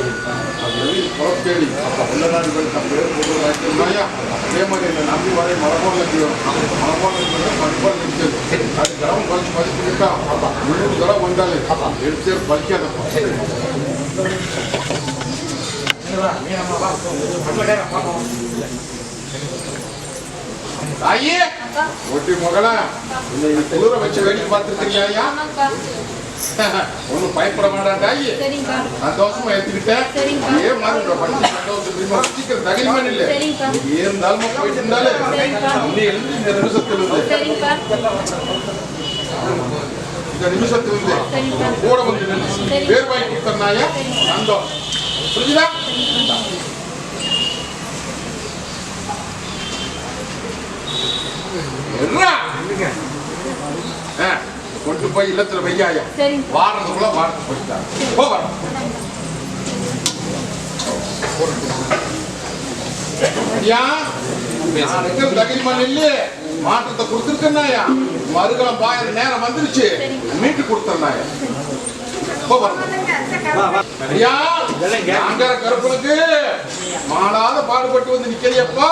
இலையில அது வெளியில் புறத்தேடி அப்பா உள்ள நாடுகள் தம் பேர் போட்டு அதே மாதிரி இந்த நம்பி வரை மரபோல் நிற்கிறோம் மரபோல் நிற்கிறது அது கிராமம் பறிச்சு தரம் வந்தாலே எடுத்து பறிக்காதப்பா ஒட்டி மகளா இந்த குளிர வச்சு வேடிக்கை பார்த்துருக்கீங்க ஐயா? ஒன்றும் பயப்பட சரிங்கப்பா சந்தோஷமா சரிங்கப்பா. ஏ மாதிரி பண்ணி சந்தோஷம் சீக்கிரம் தகுதிமன் இல்ல. இருந்தாலும் போயிட்டு இருந்தாலே. நீ எழுந்து இந்த நிமிஷத்துல இருந்து. இந்த நிமிஷத்துல இருந்து. சரிங்கப்பா. கூட வந்து நின்று. பேர் வாங்கி கொடுத்தனாயா சந்தோஷம். புரிஞ்சுதா? என்னடா? கொண்டு போய் இல்லத்துல வையாயா. சரிங்க. வாரத்துக்குள்ள வாரத்து போயிட்டாங்க போ வரோம் ஐயா நான் இருக்கிற தகிரிமன் இல்லையே. மாற்றத்தை கொடுத்துருக்கேன்னாயா? மறுகாலம் பாயிர நேரம் வந்துருச்சு. மீட்டு ஐயா அங்கர கருப்பனுக்கு மாளாத பாடுபட்டு வந்து நிக்கிறியப்பா.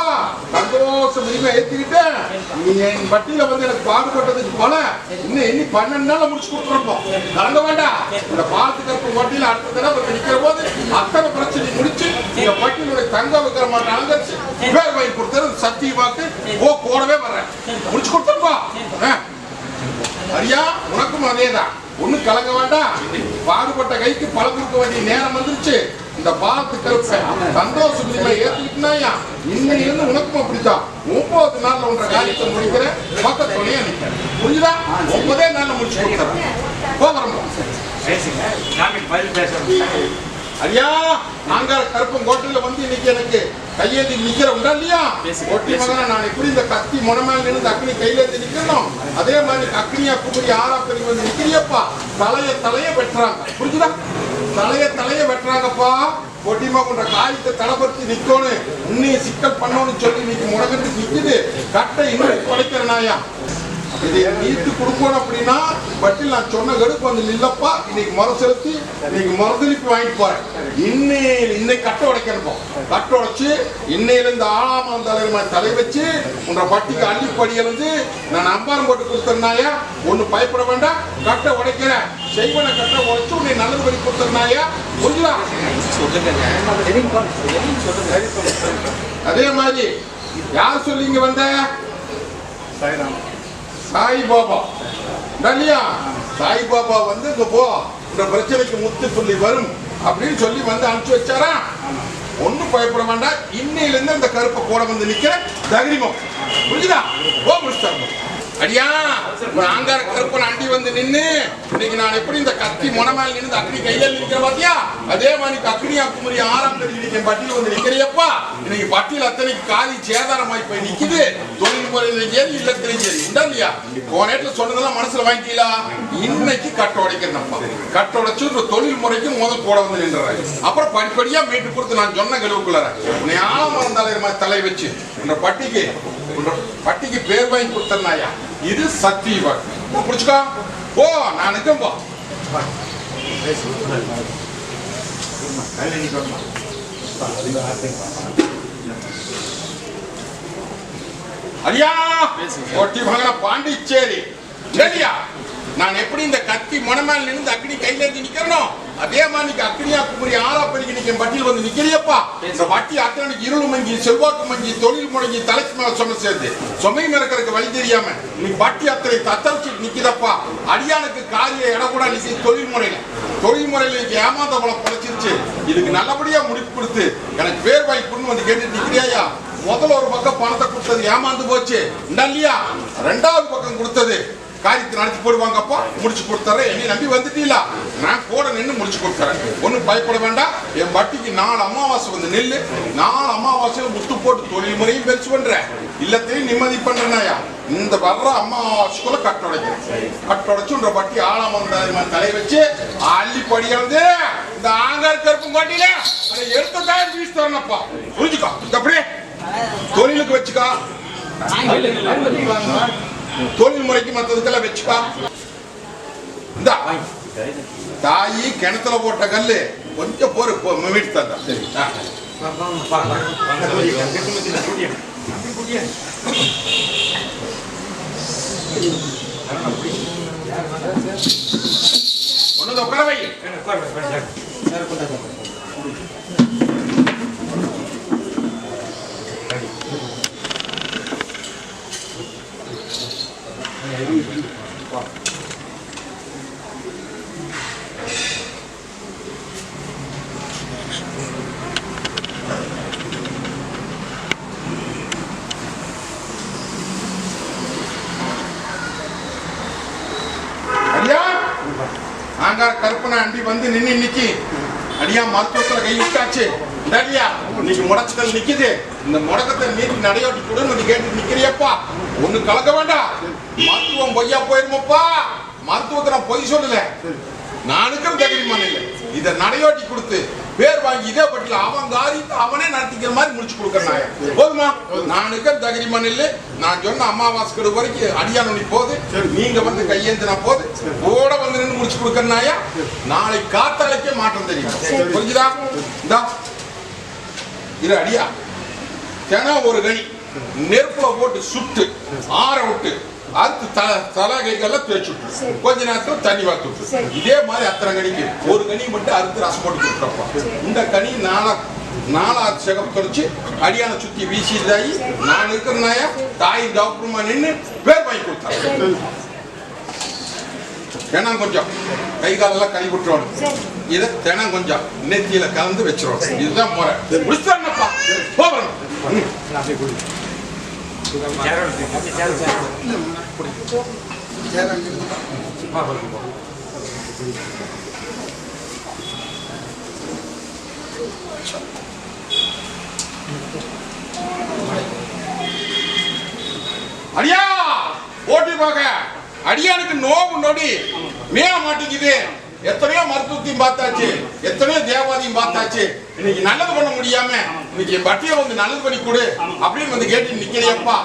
சந்தோஷம் இனிமே ஏத்திக்கிட்டேன் நீ என் பட்டியல வந்து எனக்கு பாடுபட்டதுக்கு போல இன்னும் எண்ணி பன்னெண்டு நாள் முடிச்சு கொடுத்துருப்போம் கலங்க வேண்டாம். இந்த பாலத்து கருப்பு பட்டியல அடுத்த தடவை வந்து நிக்கிற போது அத்தனை பிரச்சனை முடிச்சு இந்த பட்டியலுடைய தங்க வைக்கிற மாதிரி அலங்கரிச்சு பேர் வாங்கி கொடுத்தது சத்திய பார்த்து ஓ கூடவே வர்றேன். முடிச்சு கொடுத்துருப்பா. ஐயா உனக்கும் அதேதான். ஒண்ணும் கலங்க வேண்டாம். பாடுபட்ட கைக்கு பல கொடுக்க வேண்டிய நேரம் வந்துருச்சு. இந்த பாலத்து கருப்பை சந்தோஷம் இல்லை ஏத்துக்கிட்டுனாயா? இன்னைக்கு இருந்து உனக்கும் அப்படித்தான். ஒன்பது நாள்ல உன்ற காரியத்தை முடிக்கிறேன். பக்க துணையா நிக்கிறேன். புரிஞ்சுதா? ஒன்பதே நாள்ல முடிச்சு கொடுக்குறேன் போகிறோம் பேசுங்க. பதில் ஐயா நாங்க கருப்பம் கோட்டையில வந்து இன்னைக்கு எனக்கு கையேந்தி நிக்கிற உண்டா இல்லையா ஒட்டி மகனா நான் எப்படி இந்த கத்தி முனமேல நின்று அக்னி கையிலேந்தி நிக்கணும் அதே மாதிரி அக்னியா குமரி ஆறா பெரிய வந்து நிக்கிறியப்பா. தலைய தலைய வெட்டுறாங்க. புரிஞ்சுதா? தலைய தலைய வெட்டுறாங்கப்பா. ஒட்டிமா கொண்ட காரியத்தை தளபடுத்தி நிக்கணும் இன்னும் சிக்கல் பண்ணணும்னு சொல்லி இன்னைக்கு முடங்கிட்டு நிக்குது. கட்டை இன்னும் படைக்கிறனாயா இதை நீட்டு கொடுக்கணும் அப்படின்னா பட்டில் நான் சொன்ன கடுப்பு வந்து இல்லப்பா இன்னைக்கு மறு செலுத்தி இன்னைக்கு மறுதளிப்பு வாங்கிட்டு போறேன். இன்னையில இன்னைக்கு கட்டை உடைக்கணும் கட்டை உடைச்சு இன்னையில இந்த ஆளாம தலைவர் தலை வச்சு உன்ற பட்டிக்கு அள்ளி படியிலிருந்து நான் அம்பாரம் போட்டு கொடுத்தனாயா ஒண்ணு பயப்பட வேண்டாம் கட்டை உடைக்கிறேன். செய்வன கட்டை உடைச்சு உன்னை நல்லது பண்ணி கொடுத்தனாயா புரியுதா அதே மாதிரி யார் சொல்லி இங்க வந்த? சாய் பாபா. இல்லையா சாய் பாபா வந்து இங்க போ. இந்த பிரச்சனைக்கு முத்து சொல்லி வரும் அப்படின்னு சொல்லி வந்து அனுப்பிச்சு வச்சாரா? ஒண்ணும் பயப்பட வேண்டாம். இன்னையில இருந்து அந்த கருப்பை கூட வந்து நிக்கிற தைரியமும் புரிஞ்சுதா? ஓ முடிச்சாங்க அடியா ஒரு ஆங்கார கருப்பன் அண்டி வந்து நின்னு இன்னைக்கு நான் எப்படி இந்த கத்தி முனமேல நின்று அக்னி கையில் நிற்கிற பாத்தியா? அதே மாதிரி அக்னியா குமரி ஆறாம் தேதி இன்னைக்கு பட்டியல் வந்து நிக்கிறியப்பா இன்னைக்கு பட்டியல் அத்தனைக்கு காலி சேதாரமாய் போய் நிக்குது. தொழில் முறையிலும் சரி இல்லத்திலையும் சரி உண்டா இல்லையா போன நேரத்துல சொன்னதெல்லாம் மனசுல வாங்கிட்டீங்களா? இன்னைக்கு கட்ட உடைக்கிறேன்ப்பா. கட்ட உடைச்சு ஒரு தொழில் முறைக்கு முதல் போட வந்து நின்றாரு. அப்புறம் படிப்படியா மீட்டு கொடுத்து நான் சொன்ன கழுவுக்குள்ளார உன்னை ஆழம் தலைவர் மாதிரி தலை வச்சு உன்ற பட்டிக்கு பட்டிக்கு பேர் வாங்கி கொடுத்தனாயா இது சக்தி வாக்கு புடிச்சுக்கோ. போ நான் நிற்கும் போ. ஐயா ஒட்டி மகன பாண்டிச்சேரி. சரியா? நான் எப்படி இந்த கத்தி மனமேல் நின்று அக்னி கையில இருந்து நிக்கிறனோ? அதே மாதிரி நீங்க அக்னியா குமரி ஆறா பெருகி நீங்க என் வந்து நிக்கிறியப்பா இந்த வட்டி அத்தனை இருள் மங்கி செல்வாக்கு மங்கி தொழில் முடங்கி தலைக்கு மேல சும சேர்ந்து. சுமை மறக்கிறதுக்கு வழி தெரியாம நீ வட்டி அத்தனை தத்தரிச்சு நிக்கிறப்பா அடியானுக்கு காரிய இடம் கூட நீ தொழில் முறையில. தொழில் முறையில இன்னைக்கு ஏமாந்த பலம் பழச்சிருச்சு இதுக்கு நல்லபடியா முடிப்பு கொடுத்து எனக்கு பேர் வாய்ப்புன்னு வந்து கேட்டு நிக்கிறியா முதல்ல ஒரு பக்கம் பணத்தை கொடுத்தது ஏமாந்து போச்சு. இல்லையா? ரெண்டாவது பக்கம் கொடுத்தது காரியத்தை நடத்தி போடுவாங்கப்பா. முடிச்சு கொடுத்தாரு என்னை நம்பி வந்துட்டீங்களா? நான் நின்று முடிச்சு கொடுத்துறேன் ஒன்றும் பயப்பட வேண்டாம். என் பட்டிக்கு நாலு அமாவாசை வந்து நெல்லு. நாலு அமாவாசையில் முத்து போட்டு தொழில் முறையும் பெருசு பண்றேன். இல்லத்தையும் நிம்மதி பண்ணுறேனாயா இந்த வர்ற அமாவாசைக்குள்ள கட்டுடைக்கிறேன் கட்டுடைச்சுன்ற பட்டி ஆளாம தலை வச்சு அள்ளி படிக்கிறது இந்த ஆங்கார் கருப்பு பாட்டியில அதை எடுத்து தான் வீசு தரணும்ப்பா புரிஞ்சுக்கோ? இந்த அப்படியே. தொழிலுக்கு வச்சுக்கா. தொழில் முறைக்கு மற்றதுக்கெல்லாம் வச்சுக்கா. இந்த. தாயி கிணத்துல போட்ட கல்லு கொஞ்சம் போரு மீட்டு தந்தா. சரி. உட்கார வை அடியா ஆங்கார கருப்பனை அண்டி வந்து நின்னு இன்னைக்கு அடியா மருத்துவத்துல கை இன்னைக்கு முடச்சல் நிக்குது. இந்த முடக்கத்தை நீட்டி நடையோட்டி கொடுன்னு நீ கேட்டு நிக்கிறியப்பா. ஒண்ணு கலக்க வேண்டாம். மருத்துவம் பொய்யா போயிருமோப்பா? மருத்துவத்தை நான் பொய் சொல்லல. நானுக்கும் தகுதிமான இல்லை. இதை நடையாட்டி கொடுத்து பேர் வாங்கி இதே பட்டில அவன் காரியத்தை அவனே நடத்திக்கிற மாதிரி முடிச்சு கொடுக்கறாங்க போதுமா? நானுக்கும் தகுதிமான இல்லை. நான் சொன்ன அமாவாசை வரைக்கும் அடியான் போது நீங்க வந்து கையேந்தினா போது கூட வந்து நின்று முடிச்சு கொடுக்கறனாயா நாளை காத்தாலைக்கே மாற்றம் தெரியும்? புரிஞ்சுதா? இந்தா. இது அடியா. தினம் ஒரு கனி. நெருப்புல போட்டு சுட்டு ஆற விட்டு அறுத்து தலை தலை கைகள்லாம் தேய்ச்சி விட்டு கொஞ்ச நேரத்துல தண்ணி வாத்து விட்டு இதே மாதிரி அத்தனை கனிக்கு ஒரு கனி மட்டும் அறுத்து ரசம் போட்டு கொடுத்துருப்போம் இந்த கனி நாளா நாலா சிகப்பு தொலைச்சு அடியான சுத்தி வீசிதாயி நான் இருக்கிற நாயா தாய் டாக்டருமா நின்று பேர் வாங்கி கொடுத்தாங்க தினம் கொஞ்சம். கை காலெல்லாம் கழுவி விட்டுறோம் இதை தினம் கொஞ்சம் நெத்தியில கலந்து வச்சிரும் இதுதான் முறை. முடிச்சாங்கப்பா போகிறோம் அடியா! ஓட்டி பார்க்க. அடியானுக்கு நோவு நொடி. மேல மாட்டேங்குது எத்தனையோ மருத்துவத்தையும் பார்த்தாச்சு. எத்தனையோ தேவாதையும் பார்த்தாச்சு. இன்னைக்கு நல்லது பண்ண முடியாம இன்னைக்கு பட்டிய வந்து நல்லது பண்ணி கொடு அப்படின்னு வந்து கேட்டு நிக்கிறியப்பா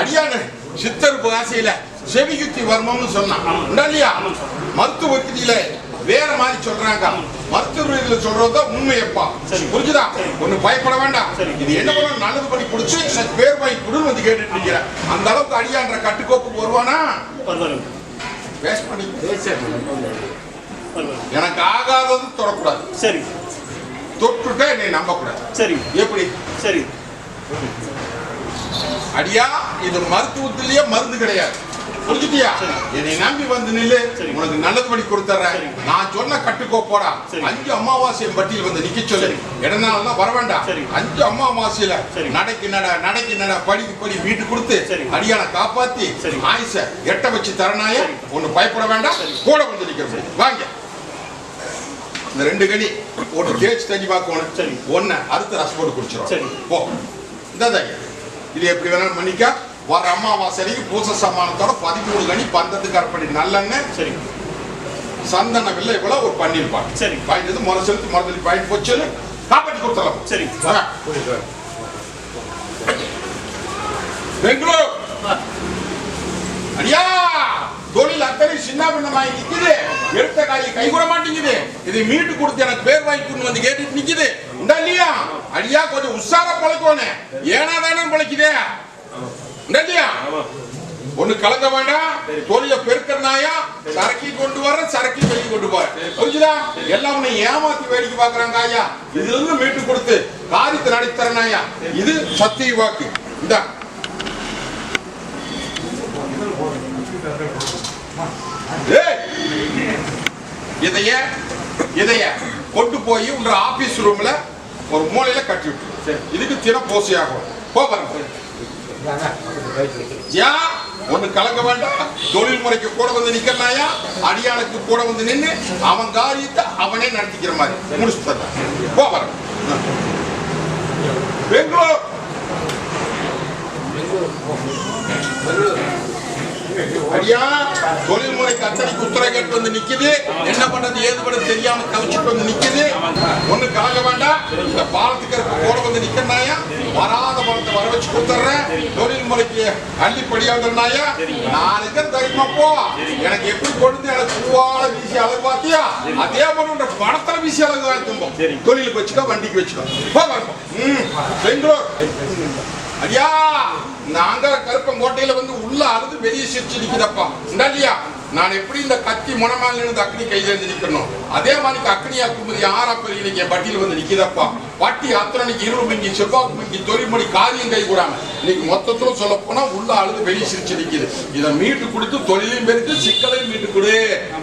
அடியானு சித்தருப்பு ஆசையில செவிகுத்தி வர்மம்னு சொன்னான் இல்லையா? மருத்துவ வித்தியில வேற மாதிரி சொல்றாங்க. மருத்துவ இதுல சொல்றதுதான் உண்மையப்பா. புரிஞ்சுதா? ஒண்ணு பயப்பட வேண்டாம். இது என்ன பண்ண நல்லது பண்ணி குடிச்சு பேர் வாங்கி கொடுன்னு வந்து கேட்டுட்டு நிக்கிறேன். அந்த அளவுக்கு அடியான்ற கட்டுக்கோப்புக்கு வருவானா? வேஸ்ட் பண்ணி எனக்கு ஆகாதது தொடக்கூடாது. சரி. தொட்டுட்டா என்னை நம்பக்கூடாது சரி எப்படி சரி அடியா இது மருத்துவத்திலேயே மருந்து கிடையாது புரிஞ்சுட்டியா என்னை நம்பி வந்து நில்லு. உனக்கு நல்லது பண்ணி கொடுத்துறேன். நான் சொன்ன கட்டுக்கோப்போடா சரி. அஞ்சு அமாவாசை பட்டியல் வந்து நிக்க சொல்லு இடனால வர வேண்டாம். அஞ்சு அமாவாசையில. நடைக்கு நட நடைக்கு நட படிக்கு படி வீட்டு கொடுத்து. அடியான காப்பாத்தி. ஆயுச எட்ட வச்சு சரி. ஒண்ணு பயப்பட வேண்டாம். கூட வந்து நிக்கிற வாங்க இந்த ரெண்டு கனி ஒரு தேய்ச்சி தண்ணி பார்க்கணும் சரி. ஒன்னு அடுத்து ரசம் போட்டு குடிச்சிடும் சரி. போ. இந்த இது எப்படி வேணாலும் பண்ணிக்க வர அமாவாசைக்கு பூச சமானத்தோட பதிமூணு கனி பந்தத்துக்கு அர்ப்பணி. நல்லெண்ணெய் சரி. சந்தன வில்லை இவ்வளவு ஒரு பாட்டு சரி. பாயிட்டு முறை செலுத்தி மரத்தடி பாயிண்ட் போச்சு காப்பாற்றி கொடுத்தலாம் சரி. வாங்க. பெங்களூர். அடியா! தொழில் அத்தனை சின்ன பின்னமாயி நிக்குது. எடுத்த காய் கை கூட மாட்டேங்குது. இதை மீட்டு கொடுத்து எனக்கு பேர் வாங்கி கொண்டு வந்து கேட்டுட்டு நிக்குது. உண்டா இல்லையா அடியா கொஞ்சம் உஷாரா பழக்கணும் ஏனா தானே பழைக்குதே? உண்டா இல்லையா ஒண்ணு கலக்க வேண்டாம் தொழில பெருக்கிறனாயா சரக்கி கொண்டு வர சரக்கி வெளியே கொண்டு போற புரிஞ்சுதா? எல்லாம் உன்னை ஏமாத்தி வேடிக்கை பாக்குறாங்க ஐயா இதுல இருந்து மீட்டு கொடுத்து காரியத்தை நடித்தரனாயா இது சத்திய வாக்கு. இந்தா. இதைய இதைய கொண்டு போய் உங்க ஆபீஸ் ரூம்ல ஒரு மூலையில கட்டி விட்டு. இதுக்கு தின போசி ஆகும் போ பாருங்க யா ஒண்ணு கலக்க வேண்டாம். தொழில் முறைக்கு கூட வந்து நிக்கிறனாயா அடியானுக்கு கூட வந்து நின்னு அவன் காரியத்தை அவனே நடத்திக்கிற மாதிரி. முடிச்சு தர்றான் பெங்களூர். அடியா நாளைக்கு அத்தனைக்கு உத்தரவு கேட்டு வந்து நிக்குது. என்ன பண்றது? ஏது பண்றது? தெரியாம தவிச்சுட்டு வந்து நிக்குது. ஒண்ணு கலங்க வேண்டாம். இந்த பாலத்துக்கு இருக்க போட வந்து நிக்கிறாயா வராத பணத்தை வர வச்சு கொடுத்துட்றேன் தொழில்முறைக்கு அள்ளி படியாதுனாயா நான் இருக்க போ. எனக்கு எப்படி கொண்டு எனக்கு பூவால வீசி அழகு பார்த்தியா? அதே போல உன்ற பணத்துல வீசி அழகு வாங்கிக்கும்போம் தொழிலுக்கு வச்சுக்கோ வண்டிக்கு வச்சுக்கோ. போ வரப்போ ம். பெங்களூர் ஐயா நாங்க கருப்பங்கோட்டையில வந்து உள்ள அழுது வெளியே சிரிச்சு நிக்கிறப்பா இல்லையா நான் எப்படி இந்த கத்தி முனமாலிருந்து அக்னி கையில இருந்து நிக்கணும் அதே மாதிரி அக்னி குமரி ஆறா பெரிய பட்டியல் வந்து நிக்குதப்பா. பட்டி அத்தனைக்கு இருபது மணிக்கு செவ்வாய்க்கு மணிக்கு தொழில் மணி காரியம் கை கூடாம. இன்னைக்கு மொத்தத்துல சொல்ல போனா உள்ள அழுது வெளியே சிரிச்சு நிக்குது. இதை மீட்டு கொடுத்து தொழிலையும் பெருக்கு சிக்கலையும் மீட்டு கொடு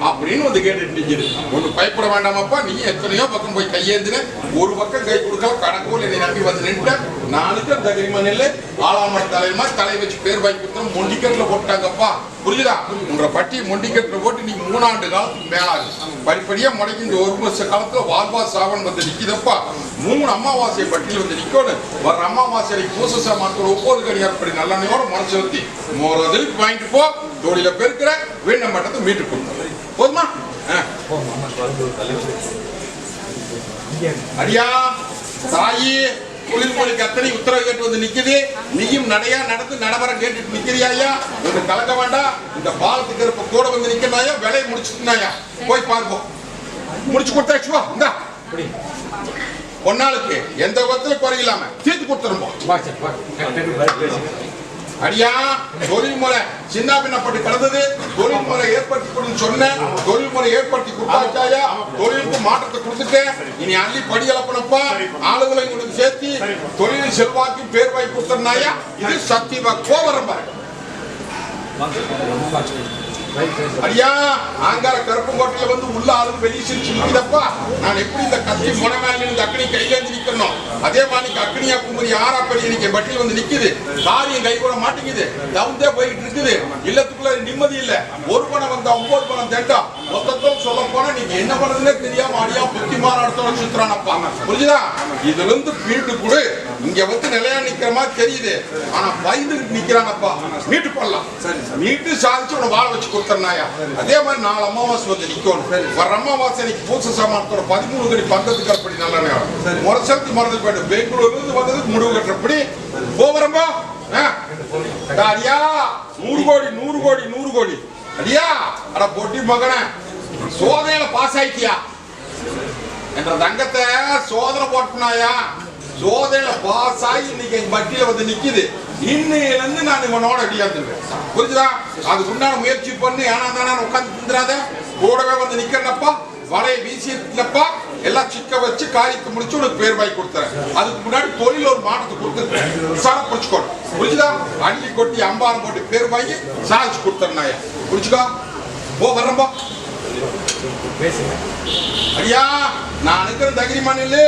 அப்படின்னு வந்து கேட்டுட்டு நிக்குது. ஒண்ணு பயப்பட வேண்டாமப்பா நீ எத்தனையோ பக்கம் போய் கையேந்தின. ஒரு பக்கம் கை கொடுக்கல கணக்கு என்னை நம்பி வந்து நின்று நானுக்கு தகிரிமன் இல்லை ஆளாமர தலைமா தலை வச்சு பேர் வாங்கி கொடுத்தோம் மொண்டிக்கட்டில் போட்டாங்கப்பா. புரியுதா உங்களை பட்டி மொண்டிக்கட்டில் போட்டு நீ மூணாண்டு காலத்துக்கு மேலாது படிப்படியாக முடக்கி இந்த ஒரு வருஷ காலத்துல வாழ்வா சாவன் வந்து நிற்கிதப்பா மூணு அமாவாசை பட்டியல் வந்து நிக்கணும். வர அமாவாசை பூச சாமான்கள் ஒவ்வொரு கடியார் படி நல்லெண்ணையோட மனசு ஊத்தி மோரதில் வாங்கிட்டு போ. தொழில பெருக்கிற வேண்ட மட்டத்தை மீட்டு கொடுத்தோம் போதுமா? அடியா தாயி தொழில்மொழிக்கு அத்தனை உத்தரவு கேட்டு வந்து நிக்குது. நீயும் நடையா நடந்து நடைமுறை கேட்டுட்டு நிக்கிறியா ஐயா? கலக்க வேண்டாம். இந்த பாலத்துக்கு இருப்ப கூட வந்து நிக்கிறாயா விலையை முடிச்சுட்டுனாயா போய் பார்ப்போம் முடிச்சு கொடுத்தாச்சுவா இந்தா. பொன்னாளுக்கு எந்த விதத்துல குறையில்லாம தீர்த்து கொடுத்துருப்போம் அடியா தொழில்முறை சின்ன பின்னப்பட்டு கடந்தது. தொழில்முறை ஏற்படுத்தி கொடுன்னு சொன்னேன் தொழில்முறை ஏற்படுத்தி கொடுத்தாச்சாயா? தொழிலுக்கு மாற்றத்தை கொடுத்துட்டேன். இனி அள்ளி படி அளப்பனப்பா ஆளுகளை உங்களுக்கு சேர்த்து தொழில் செல்வாக்கு பேர் வாய் கொடுத்தனாயா இது சத்தியமா கோவரம் பாரு. ஐயா ஆங்கார கருப்பு கோட்டையில வந்து உள்ள ஆளுங்க வெளியே சிரிச்சு நிக்குதப்பா நான் எப்படி இந்த கத்தி முனமேல இருந்து அக்னி கையிலேந்து நிக்கணும்? அதே மாதிரி அக்னியா குமரி ஆறா பெரிய நிக்க பட்டியல் வந்து நிக்குது. காரியம் கை கூட மாட்டேங்குது தவுந்தே போயிட்டு இருக்குது. இல்லத்துக்குள்ள நிம்மதி இல்ல. ஒரு பணம் வந்தா ஒன்பது பணம் தேட்டா மொத்தத்தும் சொல்ல நீங்க என்ன பண்றதுன்னே தெரியாம அடியா புத்தி மாறாடத்தோட சுத்துறானப்பா புரிஞ்சுதா? இதுல இருந்து மீட்டு கொடு. இங்க வந்து நிலையா நிக்கிற மாதிரி தெரியுது. ஆனா பயந்துகிட்டு நிக்கிறானப்பா மீட்டு போடலாம் மீட்டு சாதிச்சு உன வாழ வச்சு கொடுத்தனாயா அதே மாதிரி நாலு அமாவாசை வந்து நிக்கணும். வர அமாவாசை இன்னைக்கு பூச சாமானத்தோட பதிமூணு கடி பந்தத்துக்கு அப்படி நல்ல நேரம் முரசத்தி மறந்து போயிட்டு பெங்களூர்ல இருந்து வந்ததுக்கு முடிவு கட்டுறப்படி போகிறம்பா. அடியா. நூறு கோடி நூறு கோடி நூறு கோடி. அடியா. அட பொட்டி மகனே. சோதனையில பாஸ் ஆயிட்டியா? என்ற தங்கத்தை சோதனை போட்டுனாயா? சோதனையில பாஸ் ஆகி இன்னைக்கு எங்க வட்டியில வந்து நிக்குது. இன்னையில இருந்து நான் இவனோட அடியாந்துருவேன் புரிஞ்சுதா? அதுக்கு உண்டான முயற்சி பண்ணி. ஏனா தானே உட்காந்து திந்துறாத கூடவே வந்து நிக்கிறப்பா வலையை வீசிட்டப்பா எல்லாம் சிக்க வச்சு காரியத்தை முடிச்சு உனக்கு பேர் வாங்கி கொடுத்துறேன். அதுக்கு முன்னாடி தொழில் ஒரு மாற்றத்தை கொடுத்துருக்கேன். சார புடிச்சுக்கோணும் புரிஞ்சுதா? அள்ளி கொட்டி அம்பாரம் போட்டு பேர் வாங்கி சாதிச்சு கொடுத்துறேன் புரிஞ்சுக்கா? போ வர்றப்பா பேசுங்க. ஐயா நான் இருக்கிற தகிரி மண்ணில்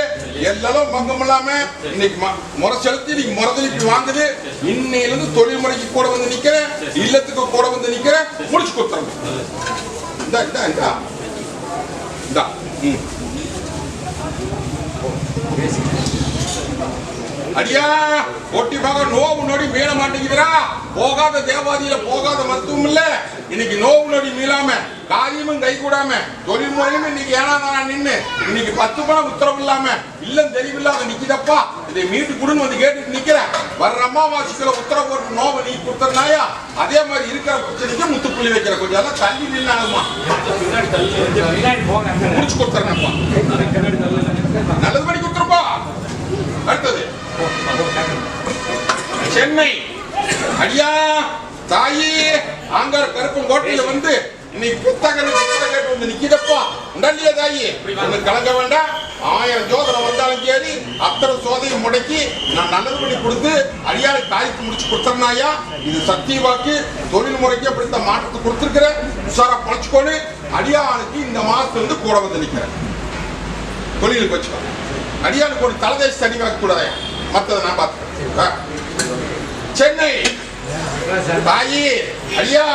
எல்லாம் பங்கம் இல்லாம இன்னைக்கு முறை செலுத்தி இன்னைக்கு முறதளிப்பு வாங்குது. இன்னையில இருந்து தொழில் முறைக்கு கூட வந்து நிக்கிறேன் இல்லத்துக்கு கூட வந்து நிக்கிறேன் முடிச்சு கொடுத்துறேன் இந்தா இந்தா இந்தா. இந்தா. ம். பேசுங்க. அடியா ஒட்டி நோவு நொடி மீள மாட்டேங்குதுடா. போகாத தேவாதியில போகாத மருத்துவம் இல்ல. இன்னைக்கு நோவு நொடி மீளாம காரியமும் கை கூடாம தொழில் முறையும் இன்னைக்கு ஏனா நான் நின்னு இன்னைக்கு பத்து பணம் உத்தரவு இல்லாம இல்லம் தெளிவில்லாத நிக்கிதப்பா. இதை மீட்டு குடுன்னு வந்து கேட்டுட்டு நிக்கிறேன். வர்ற அம்மாவாசிக்குள்ள உத்தரவு போட்டு நோவை நீ கொடுத்தனாயா அதே மாதிரி இருக்கிற பிரச்சனைக்கு முத்துப்புள்ளி வைக்கிற கொஞ்சம். எல்லாம் தள்ளி நின்னாலுமா கொஞ்சம் முடிச்சு கொடுத்துறேன்ப்பா நல்லது பண்ணி கொடுத்துருப்பா. அடுத்தது. சென்னை அடியா தாயி ஆங்கார கருப்பன் கோட்டையில வந்து இன்னைக்கு புத்தகம் கேட்டு வந்து நிக்கிதப்பா உண்டல்லையா தாயி? ஒண்ணு கலங்க வேண்டாம். ஆயிரம் ஜோதனை வந்தாலும் சரி அத்தனை சோதையை முடக்கி நான் நல்லது பண்ணி கொடுத்து அடியாளுக்கு காய்க்கு முடிச்சு கொடுத்துறனாயா? இது சக்தி வாக்கு. தொழில் முறைக்கு அப்படி இந்த மாற்றத்தை கொடுத்துருக்கிறேன். உஷாரா பழச்சுக்கோன்னு அடியாளுக்கு இந்த மாசத்துல இருந்து கூட வந்து நிற்கிறேன் தொழிலுக்கு வச்சுக்கோ. அடியாளுக்கு ஒரு தலதேச தனி வாக்க கூடாது மத்ததை நான் பார்த்துக்கிறேன். சென்னை. தாயி ஐயா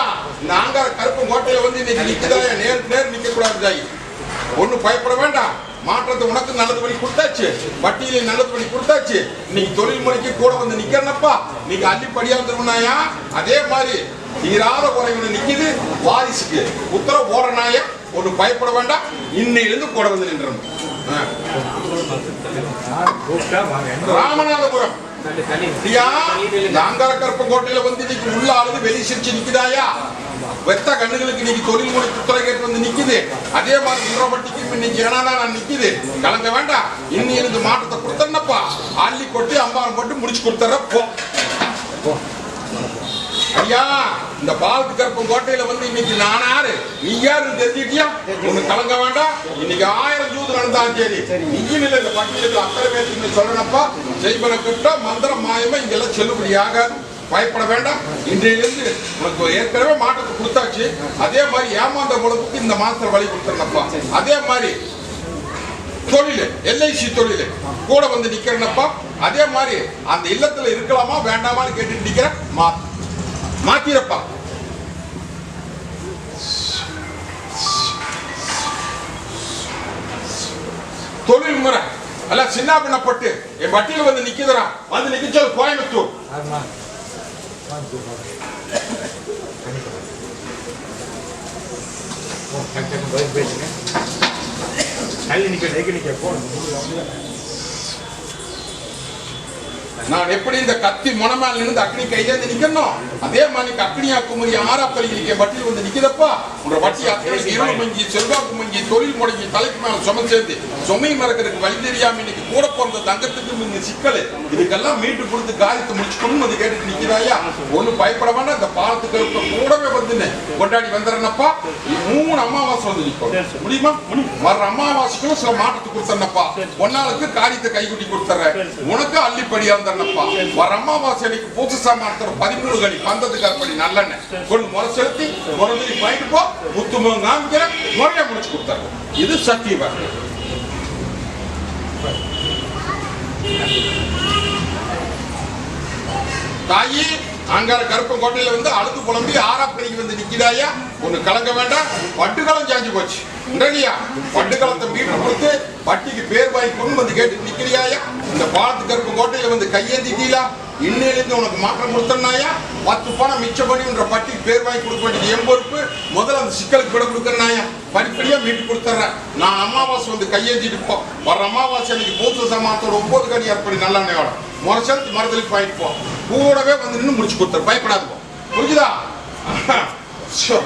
நாங்க கருப்பு கோட்டையில வந்து இன்னைக்கு நிக்குதா? நேர் நேர் நிக்க கூடாது தாயி. ஒண்ணு பயப்பட வேண்டாம். மாற்றத்தை உனக்கு நல்லது பண்ணி கொடுத்தாச்சு. வட்டியில நல்லது பண்ணி கொடுத்தாச்சு. இன்னைக்கு தொழில் முறைக்கு கூட வந்து நிக்கிறனப்பா. நீங்க அள்ளி படியா வந்துருவனாயா அதே மாதிரி தீராத குறைவு நிக்குது. வாரிசுக்கு உத்தரவு போற ஒன்று பயப்பட வேண்டாம். இன்னையிலிருந்து கூட வந்து நின்றோம் ராமநாதபுரம். தள்ளி தள்ளி வந்து இன்னைக்கு உள்ள ஆளுது வெளி சிரிச்சு நிக்குதாயா? வெத்த கண்ணுகளுக்கு இன்னைக்கு தொழில் முறை துறை கேட்டு வந்து நிக்குது. அதே மாதிரி உரப்பட்டிக்கு இன்னைக்கு ஏனாடா நான் நிக்குது. கலங்க வேண்டாம். இன்னும் இருந்து மாற்றத்தை கொடுத்தனப்பா அள்ளி கொட்டி அம்பாரம் போட்டு முடிச்சு கொடுத்துறப்போ ஐயா இந்த பாலத்து கருப்பம் கோட்டையில வந்து இன்னைக்கு நான் யாரு? நீ யாருன்னு தெரிஞ்சுட்டியா ஒண்ணு கலங்க வேண்டாம். இன்னைக்கு ஆயிரம் ஜூது நடந்தாலும் சரி. நீயும் இல்ல இந்த பட்டியலுக்கு அத்தனை பேருக்கு சொல்றனப்பா செய்வன கிட்ட மந்திரம் மாயமா இங்கெல்லாம் செல்லுபடியாக பயப்பட வேண்டாம். இன்றையிலிருந்து உனக்கு ஏற்கனவே மாற்றத்தை கொடுத்தாச்சு. அதே மாதிரி ஏமாந்த பொழுதுக்கு இந்த மாத்திரை வழி கொடுத்துருந்தப்பா அதே மாதிரி தொழில் எல்ஐசி தொழில் கூட வந்து நிக்கிறேனப்பா. அதே மாதிரி அந்த இல்லத்துல இருக்கலாமா வேண்டாமான்னு கேட்டுட்டு நிக்கிறேன். மா மாத்திரப்பா. தொழில் முறை. எல்லாம் சின்ன பண்ணப்பட்டு என் வட்டியில வந்து நிக்குதுடா. வந்து நிக்க கோயம்புத்தூர். பேசுங்க. தள்ளி நிக்க நிக்க? போ நான் எப்படி இந்த கத்தி முனமால் இருந்து அக்னி கையேந்து நிக்கணும் அதே மாதிரி அக்னியா குமரி ஆறாப்பள்ளி நிக்க வட்டியில் வந்து நிக்கிறப்பா உங்க வட்டி அத்தனை இருள் மஞ்சி செல்வாக்கு மஞ்சி தொழில் முடங்கி தலைக்கு மேல சும சேர்ந்து சுமை மறக்கிறதுக்கு வழி தெரியாம இன்னைக்கு கூட பிறந்த தங்கத்துக்கு நீங்க சிக்கல். இதுக்கெல்லாம் மீட்டு கொடுத்து காரியத்தை முடிச்சுக்கணும் அது கேட்டுட்டு நிக்கிறாயா? ஒண்ணு பயப்பட வேண்டாம் இந்த பாலத்துக்கு கூடவே வந்து கொண்டாடி வந்துடுறேனப்பா மூணு அமாவாசை வந்து நிற்கும் முடியுமா? வர்ற அமாவாசைக்கும் சில மாற்றத்தை கொடுத்தனப்பா ஒன்னாளுக்கு காரியத்தை கைகுட்டி கொடுத்துறேன். உனக்கு அள்ளிப்படி இருந்தேன்னப்பா வர அமாவாசை அன்னைக்கு பூச சாமானத்தோட பதிமூணு கணி பந்தத்துக்கு அர்ப்பணி நல்லெண்ணெய். கொண்டு முறை செலுத்தி முறை போயிட்டு போ. முத்துமோ காமிக்கிற முறையா முடிச்சு கொடுத்தாரு இது சத்தியவர் தாயி அங்கார கருப்பன் கோட்டையில வந்து அழுது புலம்பி ஆறாப்படிக்கு வந்து நிக்கிறாயா ஒண்ணு கலங்க வேண்டாம். பட்டுக்களம் சாஞ்சு போச்சு. இன்றையா பட்டுக்களத்தை மீட்டு கொடுத்து பட்டிக்கு பேர் வாங்கி கொண்டு வந்து கேட்டு நிக்கிறியாயா இந்த பாலத்து கருப்பு கோட்டையில வந்து கையேந்திட்டீங்களா இன்னிலிருந்து உனக்கு மாற்றம் கொடுத்தனாயா பத்து பணம் மிச்ச பண்ணின்ற பட்டிக்கு பேர் வாங்கி கொடுக்க வேண்டியது என் பொறுப்பு. முதல்ல அந்த சிக்கலுக்கு விட கொடுக்கறனாயா படிப்படியா மீட்டு கொடுத்துறேன். நான் அமாவாசை வந்து கையேந்திட்டு போ வர அமாவாசை அன்னைக்கு பூத்த சமானத்தோட ஒன்பது கடி ஏற்படி நல்லெண்ணெயோட முறைச்சல் மறுதலி பாயிண்ட் போ. கூடவே வந்து நின்று முடிச்சு கொடுத்தாரு. பயப்படாது புரிஞ்சுதா? ஷோ.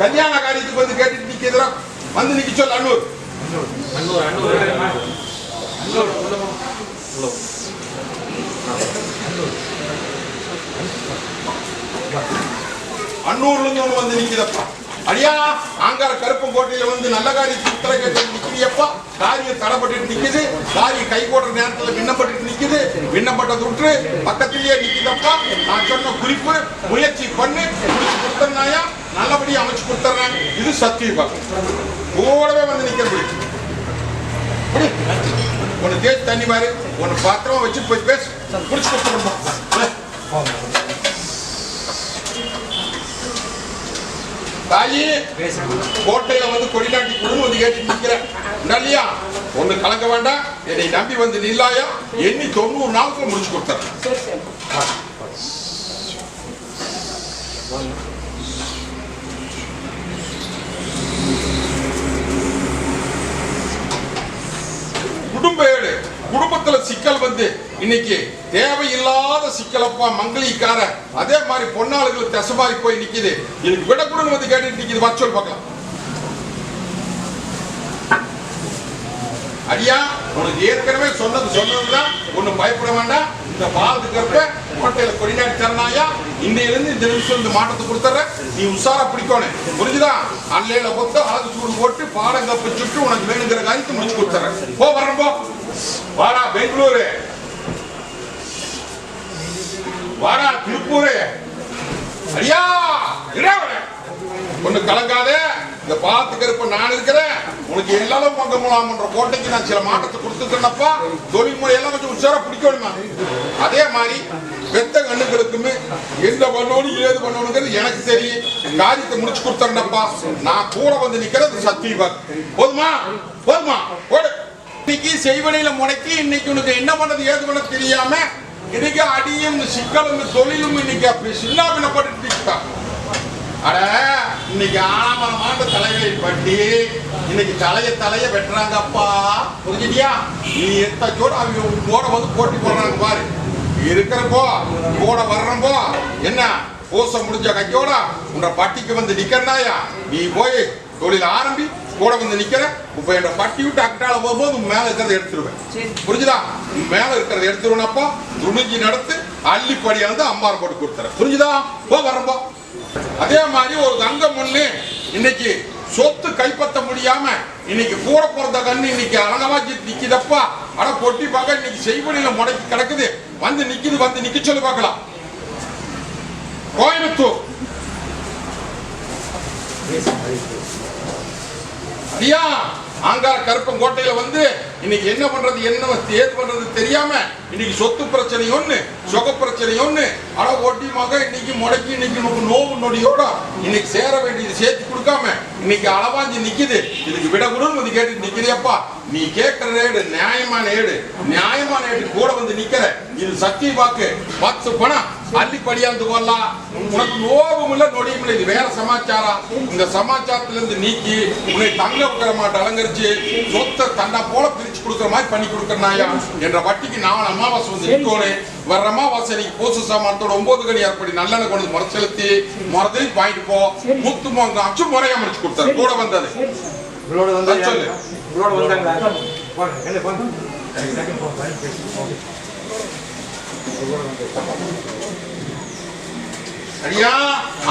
கல்யாண காரியத்துக்கு வந்து கேட்டுட்டு நிக்கிறா வந்து நிக்க சொல்லு அன்னூர். அண்ணூர்ல அன்னூர்ல இருந்து ஒண்ணு வந்து நிக்கிறப்பா அடியா ஆங்கார கருப்பங்கோட்டையில வந்து நல்ல காரியத்துக்கு உத்தர கேட்டு நிக்கிறியப்பா காரியம் தடப்பட்டு நிக்குது. காரியம் கை போடுற நேரத்துல விண்ணப்பட்டு நிக்குது. விண்ணப்பட்டது விட்டு பக்கத்திலேயே நிக்குதப்பா. நான் சொன்ன குறிப்பு முயற்சி பண்ணி முடிச்சு கொடுத்தனாயா நல்லபடியா அமைச்சு கொடுத்துறேன் இது சத்தியபா கூடவே வந்து நிக்கிறது ஒன்னு தேடி தண்ணி பாரு. உன்னை பாத்திரமா வச்சு போய் பேசு. முடிச்சு கொடுத்துருப்போம் தாயி கோட்டையில வந்து கொடிநாட்டி குடும்பம் வந்து கேட்டு நிக்கிறேன். இல்லையா ஒண்ணு கலக்க வேண்டாம். என்னை நம்பி வந்து நில்லாயா? எண்ணி தொண்ணூறு நாளுக்குள்ள முடிச்சு கொடுத்தார் குடும்ப ஏடு. குடும்பத்துல சிக்கல் வந்து இன்னைக்கு தேவையில்லாத சிக்கலப்பா மங்களிக்கார அதே மாதிரி பொன்னாளுகள் தசமாரி போய் நிக்குது. எனக்கு விட வந்து கேட்டுட்டு நிக்குது. வர பார்க்கலாம். அடியா உனக்கு ஏற்கனவே சொன்னது சொன்னதுதான். ஒண்ணும் பயப்பட வேண்டாம். இந்த பாதுகாப்ப இருப்ப கோட்டையில கொடிநாடி தரனாயா இன்னையிலிருந்து இந்த நிமிஷம் இந்த மாற்றத்தை கொடுத்துற நீ உஷாரா பிடிக்கணும் புரிஞ்சுதா? அல்லையில பொத்து அழகு சூடு போட்டு பாடம் கப்பு சுட்டு உனக்கு வேணுங்கிற காரியத்தை முடிச்சு கொடுத்துறேன் போ வரேன் வாடா பெங்களூரு. வாடா திருப்பூரு. ஐயா ஒண்ணு கலங்காதே. இந்த பாத்துக்கிறப்ப நான் இருக்கிறேன். உனக்கு எல்லாரும் பங்க மூலாமன்ற கோட்டைக்கு நான் சில மாற்றத்தை கொடுத்துருக்கேனப்பா தொழில் முறையெல்லாம் கொஞ்சம் உஷாரா பிடிக்கணுமா அதே மாதிரி பெத்த கண்ணுகளுக்குமே எந்த பண்ணணும் ஏது பண்ணணுங்கிறது எனக்கு தெரியும். காரியத்தை முடிச்சு கொடுத்தேன்னப்பா நான் கூட வந்து நிக்கிறது சத்தியவாக் போதுமா? போதுமா? போடு. இன்னைக்கு செய்வனையில முடக்கி இன்னைக்கு உனக்கு என்ன பண்ணது ஏது பண்ண தெரியாம இன்னைக்கு அடியும் சிக்கலும் தொழிலும் இன்னைக்கு அப்படி சின்னாபினப்பட்டு அட இன்னைக்கு ஆனாமரமான தலைகளை பட்டி இன்னைக்கு தலைய தலைய வெட்டுறாங்கப்பா. புரிஞ்சுட்டியா நீ எத்த அவங்க கூட வந்து போட்டி போடுறாங்க பாரு. இருக்கிறப்போ கூட வர்றப்போ என்ன? பூச முடிஞ்ச கையோட உன்ற பட்டிக்கு வந்து நிக்கிறனாயா? நீ போய் தொழில் ஆரம்பி கூட வந்து நிக்கிற இப்ப என்ன பட்டி விட்டு அக்கட்டால போகும்போது மேல இருக்கிறத எடுத்துருவேன். புரிஞ்சுதா? மேல இருக்கிறத எடுத்துருவனப்போ துணிஞ்சு நடத்து அள்ளிப்படியா வந்து அம்மாரை போட்டு கொடுத்துறேன். புரிஞ்சுதா? போ வரம்போ அதே மாதிரி ஒரு தங்கம் ஒண்ணு இன்னைக்கு சொத்து கைப்பற்ற முடியாம இன்னைக்கு கூட பிறந்த கண்ணு இன்னைக்கு அலங்கவாச்சி நிக்குதப்பா. ஆனா பொட்டி பார்க்க இன்னைக்கு செய்வனில முடக்கி கிடக்குது. வந்து நிக்குது வந்து நிக்க சொல்லி பார்க்கலாம். கோயம்புத்தூர். ஐயா ஆங்கார கருப்பன் கோட்டையில வந்து இன்னைக்கு என்ன பண்றது என்ன ஏது பண்றது தெரியாம இன்னைக்கு சொத்து பிரச்சனை ஒண்ணு சுக பிரச்சனை ஒண்ணு. அட ஒட்டி மக இன்னைக்கு முடக்கி இன்னைக்கு நோவு நொடியோட இன்னைக்கு சேர வேண்டியது சேர்த்து கொடுக்காம இன்னைக்கு அளவாஞ்சி நிக்குது. இதுக்கு விட விடுன்னு வந்து கேட்டு நிக்கிறியப்பா. நீ கேட்கிற ஏடு நியாயமான ஏடு நியாயமான ஏடு கூட வந்து நிக்கிற இது சக்தி வாக்கு. பத்து பணம். அள்ளி படியாந்து வரலாம் உனக்கு நோவும் இல்ல நொடியும் இல்லை. இது வேற சமாச்சாரம். இந்த சமாச்சாரத்துல இருந்து நீக்கி உன்னை தங்க வைக்கிற மாட்ட அலங்கரிச்சு சொத்தை தன்னை போல பிரிச்சு கொடுக்குற மாதிரி பண்ணி கொடுக்கறனாயா? என்ற வட்டிக்கு நான் அமாவாசை வந்து நிற்கணும் வர்ற அமாவாசை இன்னைக்கு பூசு சாமானத்தோட ஒன்பது கணி ஏற்படி நல்லெண்ணெய் கொண்டு முறை செலுத்தி முறதை வாங்கிட்டு போ. முத்து மோங்க அச்சு முறையா முடிச்சு கொடுத்தாரு. கூட வந்தது. உங்களோட வந்தாங்களா? போங்க என்ன போங்க. டக்குனு சரியா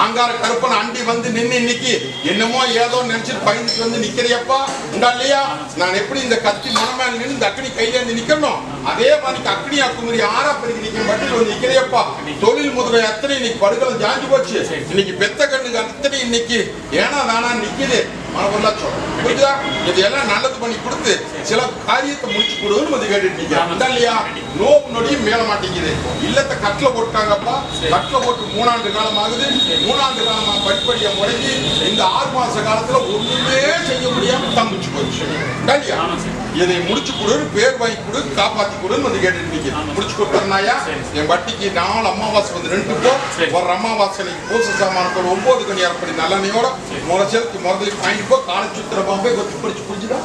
ஆங்கார கருப்பன் அண்டி வந்து நின்று இன்னைக்கு என்னமோ ஏதோ நினைச்சிட்டு பயந்துட்டு வந்து நிக்கிறியப்பா. உண்டா இல்லையா? நான் எப்படி இந்த கத்தி மனமேல நின்று இந்த அக்கனி கையில இருந்து நிக்கணும்? அதே மாதிரி அக்கனி அக்குமரி ஆறா பெருக்கி நிக்க மட்டும் வந்து நிக்கிறியப்பா. தொழில் முதலை அத்தனை இன்னைக்கு படுகளை ஜாஞ்சு போச்சு. இன்னைக்கு பெத்த கண்ணுக்கு அத்தனை இன்னைக்கு ஏனா தானா நிக்குது. மனமுள்ள சொல்றேன் புரியுதா இதெல்லாம் நல்லது பண்ணி கொடுத்து சில காரியத்தை முடிச்சு கொடுன்னு வந்து கேட்டுட்டு இல்லையா? நோவு நொடியும் மேல மாட்டேங்குது. இல்லத்தை கட்டில போட்டாங்கப்பா. கட்டில போட்டு மூணாண்டு காலம் ஆகுது மூணாண்டு காலமா படிப்படியா முடங்கி இந்த ஆறு மாச காலத்துல ஒண்ணுமே செய்ய முடியாம தம்பிச்சு போச்சு. இல்லையா இதை முடிச்சு கொடுன்னு பேர் வாங்கி கொடு காப்பாத்தி கொடுன்னு வந்து கேட்டுட்டு நிக்கிறேன் முடிச்சு கொடுத்தனாயா என் வட்டிக்கு நாலு அமாவாசை வந்து ரெண்டு போ. ஒரு அமாவாசை இன்னைக்கு பூச சாமானத்தோட ஒன்பது கணி ஏற்படி நல்லெண்ணையோட முறை செலுத்தி முதலில் வாங்கிட்டு போ. காலை சுத்துற பாம்பே கொத்தி பிடிச்சு புரிஞ்சுதா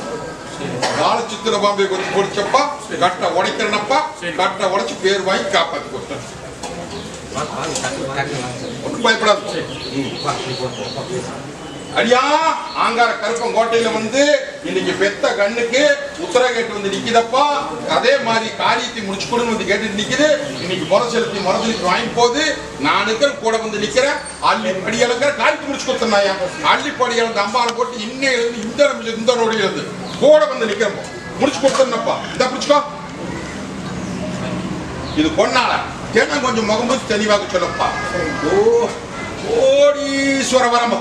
காலை சுத்துற பாம்பே கொத்தி பிடிச்சப்பா. கட்டை உடைக்கிறனப்பா. கட்டை உடைச்சு பேர் வாங்கி காப்பாத்தி கொடுத்தேன் ஒன்றும் பயப்படாது. அடியா ஆங்கார கருப்பன் கோட்டையில வந்து இன்னைக்கு பெத்த கண்ணுக்கு உத்தர கேட்டு வந்து நிக்குதப்பா. அதே மாதிரி காரியத்தை முடிச்சு கொடுன்னு வந்து கேட்டு நிக்குது. இன்னைக்கு முறை செலுத்தி முறை செலுத்தி வாங்கி போகுது. நான் இருக்கிற கூட வந்து நிக்கிறேன் அள்ளி படியலங்கிற காரியத்தை முடிச்சு கொடுத்தனாயா அள்ளி படியலங்க அம்பாரம் போட்டு இன்னும் இருந்து இந்த நிமிஷம் இந்த நொடியில இருந்து கூட வந்து நிக்கிறப்போ முடிச்சு கொடுத்தனப்பா இந்த பிடிச்சுக்கோ. இது பொண்ணால தேனா கொஞ்சம் முகம்பு தெளிவாக சொல்லப்பா. ஓ கோடீஸ்வர வரம்பா